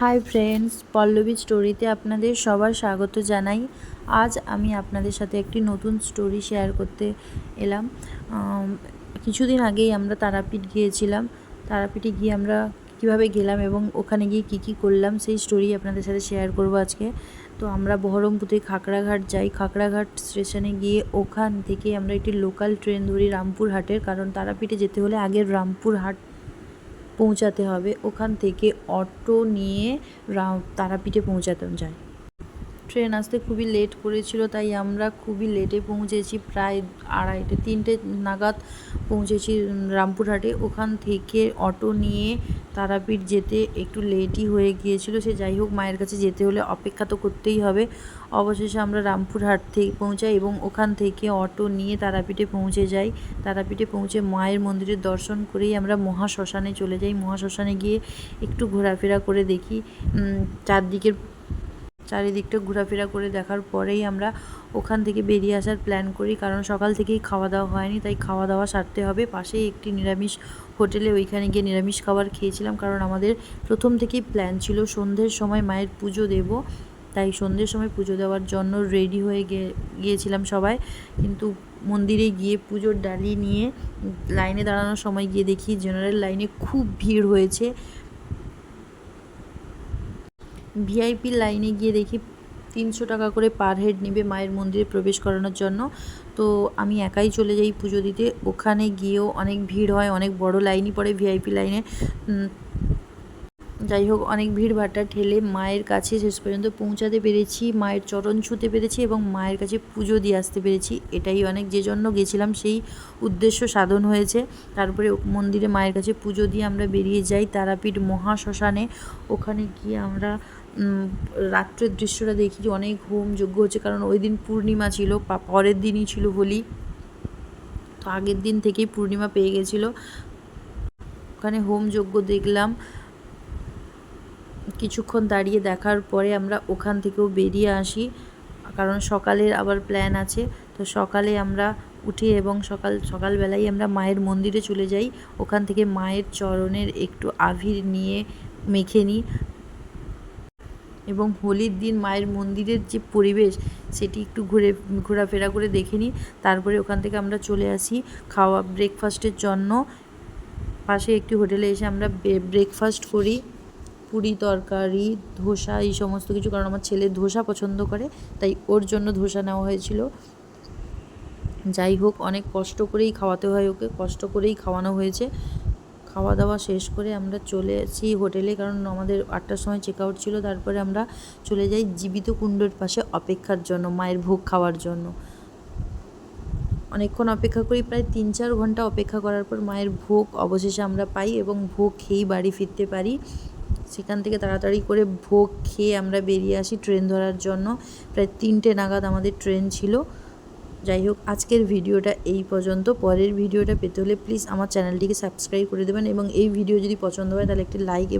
Hi friends, Pallavi স্টোরিতে আপনাদের সবার স্বাগত জানাই। আজ আমি আপনাদের সাথে একটি নতুন স্টোরি শেয়ার করতে এলাম। কিছুদিন আগেই আমরা তারাপীঠ গিয়েছিলাম। তারাপীঠে গিয়ে আমরা কীভাবে গেলাম এবং ওখানে গিয়ে কী কী করলাম, সেই স্টোরি আপনাদের সাথে শেয়ার করব আজকে। তো আমরা বহরমপুরে খাকড়াঘাট যাই। খাকড়াঘাট স্টেশনে গিয়ে ওখান থেকে আমরা একটি লোকাল ট্রেন ধরি রামপুরহাটের, কারণ তারাপীঠে যেতে হলে আগে রামপুরহাট পৌঁছাতে হবে। ওখান থেকে অটো নিয়ে রাও তারাপীঠে পৌঁছাতে যায়। ট্রেন আসতে খুবই লেট করেছিল, তাই আমরা খুবই লেটে পৌঁছেছি, প্রায় আড়াইটে, তিনটে নাগাদ পৌঁছেছি রামপুরহাটে। ওখান থেকে অটো নিয়ে তারাপীঠ যেতে একটু লেটই হয়ে গিয়েছিল, সে যাই হোক মায়ের কাছে যেতে হলে অপেক্ষা তো করতেই হবে। অবশেষে আমরা রামপুরহাট থেকে পৌঁছাই এবং ওখান থেকে অটো নিয়ে তারাপীঠে পৌঁছে যাই। তারাপীঠে পৌঁছে মায়ের মন্দিরের দর্শন করেই আমরা মহাশ্মশানে চলে যাই। মহাশ্মশানে গিয়ে একটু ঘোরাফেরা করে দেখি চারদিকের চারিদিকটা ঘোরাফেরা করে দেখার পরেই আমরা ওখান থেকে বেরিয়ে আসার প্ল্যান করি। কারণ সকাল থেকেই খাওয়া দাওয়া হয়নি, তাই খাওয়া দাওয়া সারতে হবে। পাশেই একটি নিরামিষ হোটেলে ওইখানে গিয়ে নিরামিষ খাবার খেয়েছিলাম। কারণ আমাদের প্রথম থেকেই প্ল্যান ছিল সন্ধ্যের সময় মায়ের পুজো দেব। তাই সন্ধ্যের সময় পুজো দেওয়ার জন্য রেডি হয়ে গিয়েছিলাম সবাই। কিন্তু মন্দিরে গিয়ে পুজোর ডালি নিয়ে লাইনে দাঁড়ানোর সময় গিয়ে দেখি জেনারেল লাইনে খুব ভিড় হয়েছে। ভিআইপি লাইনে গিয়ে দেখি তিনশো টাকা করে পার হেড নেবে মায়ের মন্দিরে প্রবেশ করানোর জন্য। তো আমি একাই চলে যাই পুজো দিতে। ওখানে গিয়েও অনেক ভিড় হয়, অনেক বড় লাইনই পড়ে ভিআইপি লাইনে। যাই হোক, অনেক ভিড় ভাট্টা ঠেলে মায়ের কাছে শেষ পর্যন্ত পৌঁছাতে পেরেছি, মায়ের চরণ ছুঁতে পেরেছি এবং মায়ের কাছে পুজো দিয়ে আসতে পেরেছি। এটাই অনেক যে জন্য গেছিলাম, সেই উদ্দেশ্য সাধন হয়েছে। তারপরে মন্দিরে মায়ের কাছে পুজো দিয়ে আমরা বেরিয়ে যাই তারাপীঠ মহাশ্মশানে। ওখানে গিয়ে আমরা রাত্রের দৃশ্যটা দেখি যে অনেক হোম যজ্ঞ হচ্ছে, কারণ ওই দিন পূর্ণিমা ছিল পরের দিনই ছিল হোলি। তো আগের দিন থেকেই পূর্ণিমা পেয়ে গেছিল। ওখানে হোম যজ্ঞ দেখলাম। কিছুক্ষণ দাঁড়িয়ে দেখার পরে আমরা ওখান থেকেও বেরিয়ে আসি, কারণ সকালের আবার প্ল্যান আছে। তো সকালে আমরা উঠি এবং সকাল, সকালবেলায় আমরা মায়ের মন্দিরে চলে যাই। ওখান থেকে মায়ের চরণের একটু আবির নিয়ে মেখে নিই। এবং হোলির দিন মায়ের মন্দিরের যে পরিবেশ, সেটি একটু ঘুরে, ঘোরাফেরা করে দেখে নিই। তারপরে ওখান থেকে আমরা চলে আসি খাওয়া ব্রেকফাস্টের জন্য। পাশে একটি হোটেলে এসে আমরা ব্রেকফাস্ট করি। পুরি তরকারি, ধোসা, এই সমস্ত কিছু, কারণ আমার ছেলে ধোসা পছন্দ করে, তাই ওর জন্য ধোসা নেওয়া হয়েছিল। যাই হোক, অনেক কষ্ট করেই খাওয়াতে হয় ওকে, কষ্ট করেই খাওয়ানো হয়েছে। খাওয়া দাওয়া শেষ করে আমরা চলে আসি হোটেলে, কারণ আমাদের আটটার সময় চেক আউট ছিল। তারপরে আমরা চলে যাই জীবিত কুণ্ডের পাশে অপেক্ষার জন্য, মায়ের ভোগ খাওয়ার জন্য। অনেকক্ষণ অপেক্ষা করি, প্রায় তিন চার ঘণ্টা অপেক্ষা করার পর মায়ের ভোগ অবশেষে আমরা পাই এবং ভোগ খেয়েই বাড়ি ফিরতে পারি। সেখান থেকে তাড়াতাড়ি করে ভোগ খেয়ে আমরা বেরিয়ে আসি ট্রেন ধরার জন্য। প্রায় তিনটে নাগাদ আমাদের ট্রেন ছিল। যাই হোক, আজকের ভিডিওটা এই পর্যন্ত। পরের ভিডিওটা পেতে হলে প্লিজ আমার চ্যানেলটিকে সাবস্ক্রাইব করে দেবেন এবং এই ভিডিও যদি পছন্দ হয় তাহলে একটি লাইক এবং